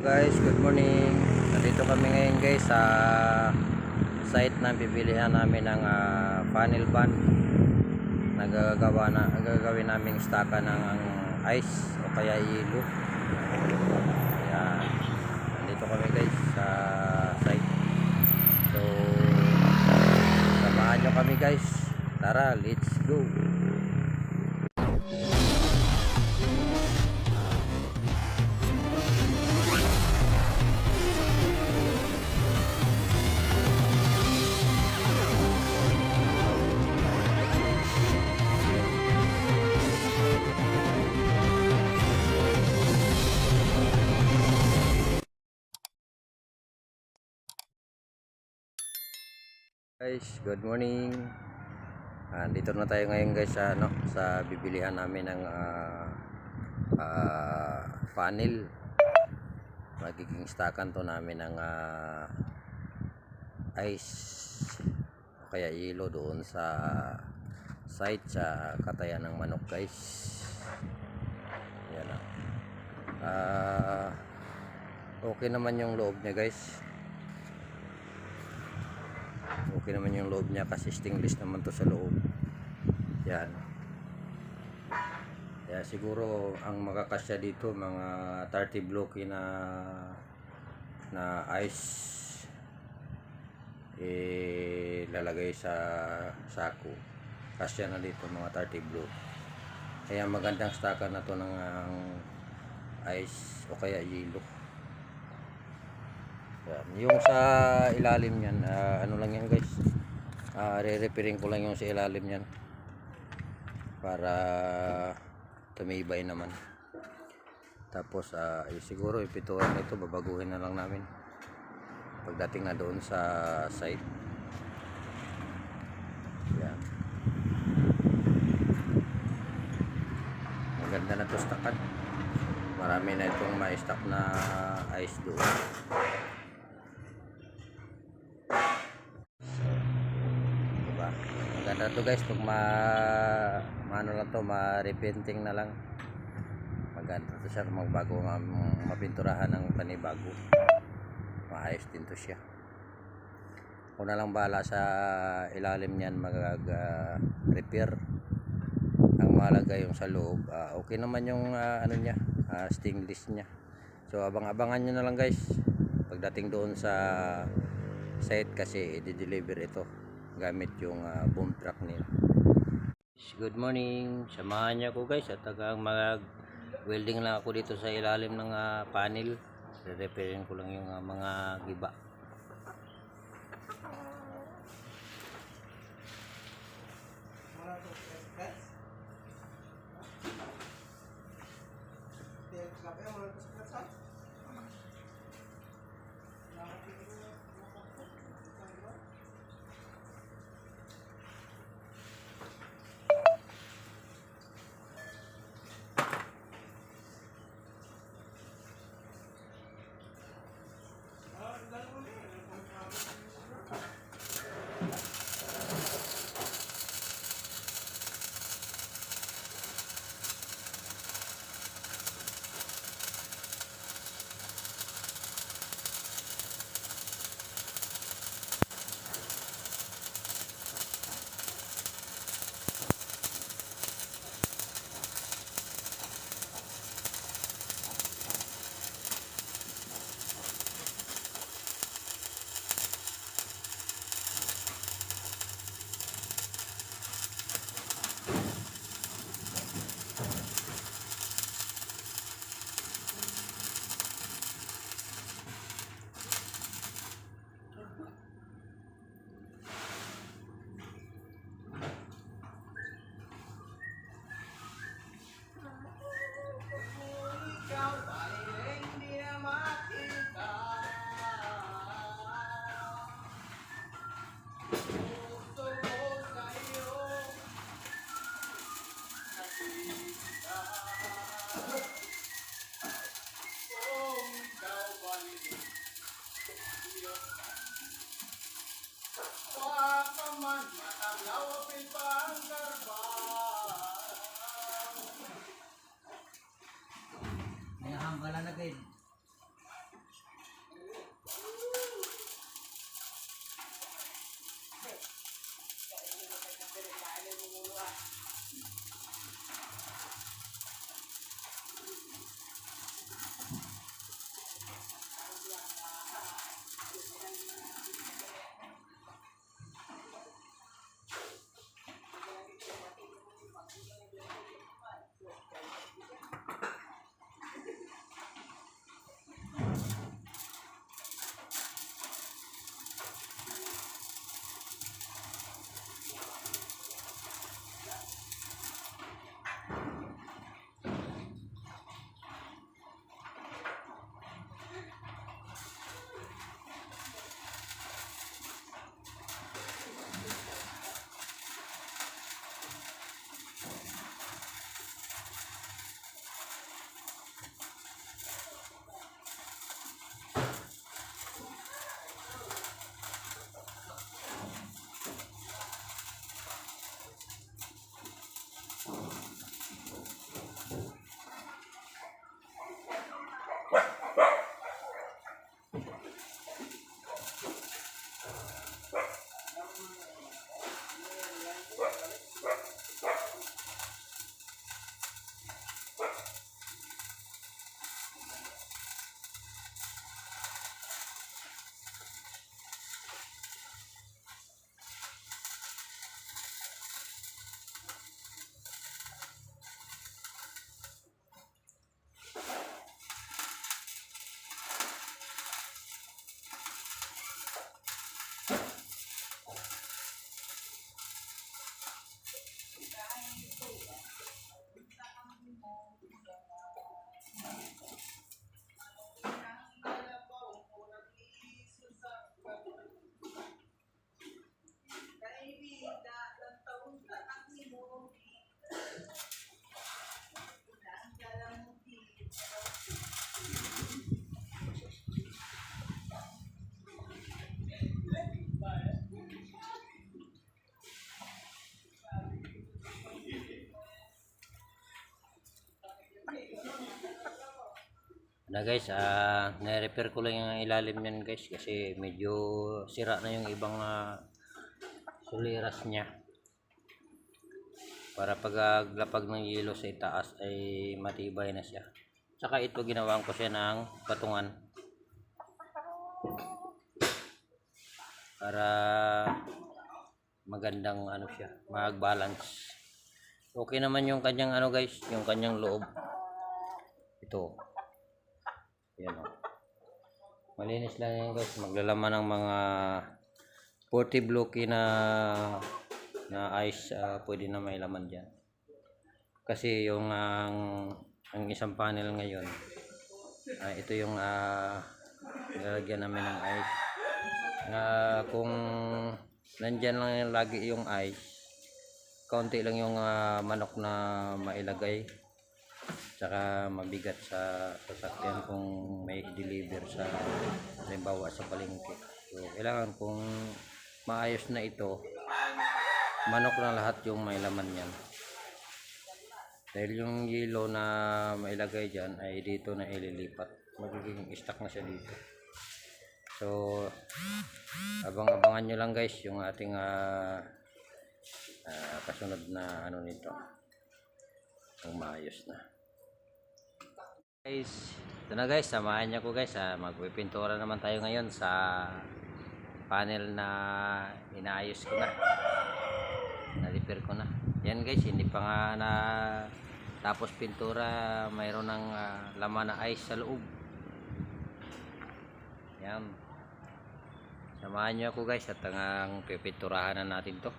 guys, good morning. Nandito kami ngayon guys sa site na bibilihan namin ng ah, funnel pan. Nagagawa na, nagagawin naming staka ng ice o kaya ilo. Ayan. Nandito kami guys sa site. So, samahan nyo kami guys. Tara, let's go. Guys, good morning. Ah, dito na tayo ngayon guys sa ano, sa bibilihan namin ng ah, ah, funnel. Magiging stockan to namin ng ah, ice o kaya ilo doon sa site sa katayan ng manok guys. Yan ah. Ah, okay naman yung loob niya guys okay naman yung loob niya kasi stainless naman to sa loob. Yan. Kaya siguro ang makakasya dito mga 30 blocky na na ice eh lalagay sa sako. Kasya na dito mga 30 block. Kaya magandang staka na to ng ice o kaya yelo yan. Yung sa ilalim niyan, ah, ano lang yan guys. Ah, re-repairing ko lang yung sa ilalim niyan. Para tumibay naman. Tapos ah, eh, siguro ipituan nito, babaguhin na lang namin. Pagdating na doon sa site. Yan. Maganda na to stakan. Marami na itong ma-stock na ice doon. Maganda to guys pag ma maano lang to, ma-repainting na lang. Maganda to siya magbago mapinturahan ng panibago. Maayos din to siya. Ako na lang bahala sa ilalim niyan mag-repair. Ang mahalaga yung sa loob. ah, okay naman yung ah, ano niya, ah, stainless niya. So abang-abangan nyo na lang guys. Pagdating doon sa site kasi i-deliver ito gamit yung ah, boom truck nila. Good morning. Samahan niyo ako guys at tagang mag welding lang ako dito sa ilalim ng ah, panel. Re-repairin ko lang yung ah, mga giba. May hambala na kayo. Na guys, ah na-repair ko lang yung ilalim niyan guys kasi medyo sira na yung ibang ah, suliras niya. Para pag ah, ng yelo sa itaas ay matibay na siya. Saka ito ginawan ko siya ng patungan. Para magandang ano siya, mag-balance. Okay naman yung kanyang ano guys, yung kanyang loob. Ito. Yan o. Malinis lang yan guys. Maglalaman ng mga 40 blocky na na ice ah, pwede na may laman dyan. Kasi yung ang ang isang panel ngayon ah, ito yung uh, nilalagyan namin ng ice. Ah, kung nandyan lang lagi yung ice, kaunti lang yung ah, manok na mailagay tsaka mabigat sa sasakyan kung may deliver sa halimbawa sa palengke. So kailangan kung maayos na ito. Manok na lahat yung may laman yan dahil yung yelo na mailagay dyan ay dito na ililipat. Magiging stock na siya dito. So abang-abangan nyo lang guys yung ating ah, ah, kasunod na ano nito. Ang maayos na guys ito na guys samahan niyo ko guys ah, magpipintura naman tayo ngayon sa panel na inaayos ko na. Na-repair ko na. Yan guys hindi pa nga na tapos pintura mayroon ng ah, laman na ice sa loob. Yan. Samahan niyo ako guys at ang pipinturahan na natin to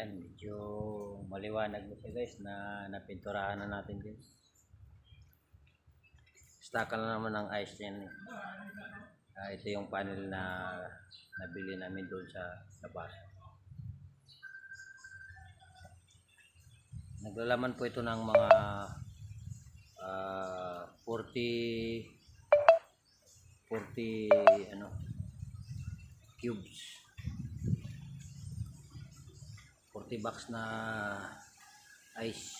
Yan, medyo maliwanag na siya guys na napinturahan na natin din. Staka na naman ng ice yan. Ah, ito yung panel na nabili namin doon sa labas. Naglalaman po ito ng mga ah, 40 40 ano cubes 40 bucks na ice.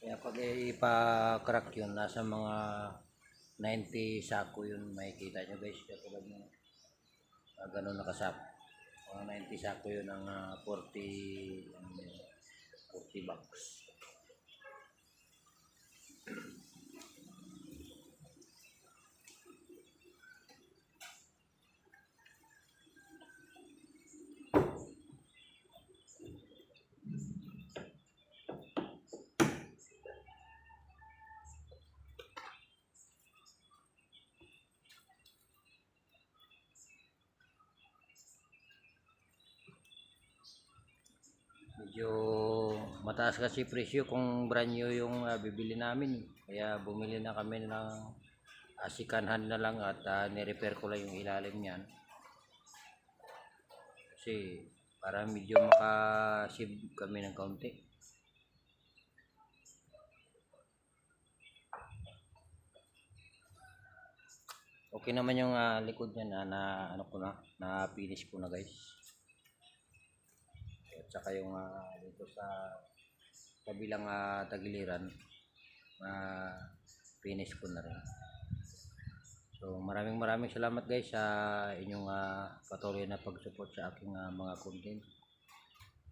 Kaya pag ipa-crack yun nasa mga 90 sako yun makikita nyo guys. Katulad ng uh, ganun nakasap. Mga 90 sako yun ang ah, 40 ano yun, 40 bucks medyo mataas kasi presyo kung brand new yung ah, bibili namin. Kaya bumili na kami ng asikanhan na lang at ah, ni-repair ko lang yung ilalim niyan. Kasi para medyo makasave kami ng kaunti. Okay naman yung ah, likod niya na, na ano ko na na finish ko na guys at saka yung ah, dito sa kabilang ah, tagiliran na finish ko na rin. So maraming maraming salamat guys sa inyong ah, patuloy na pag-support sa aking ah, mga content.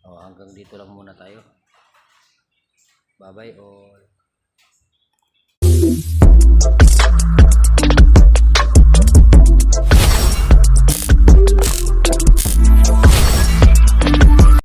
So hanggang dito lang muna tayo. Bye bye all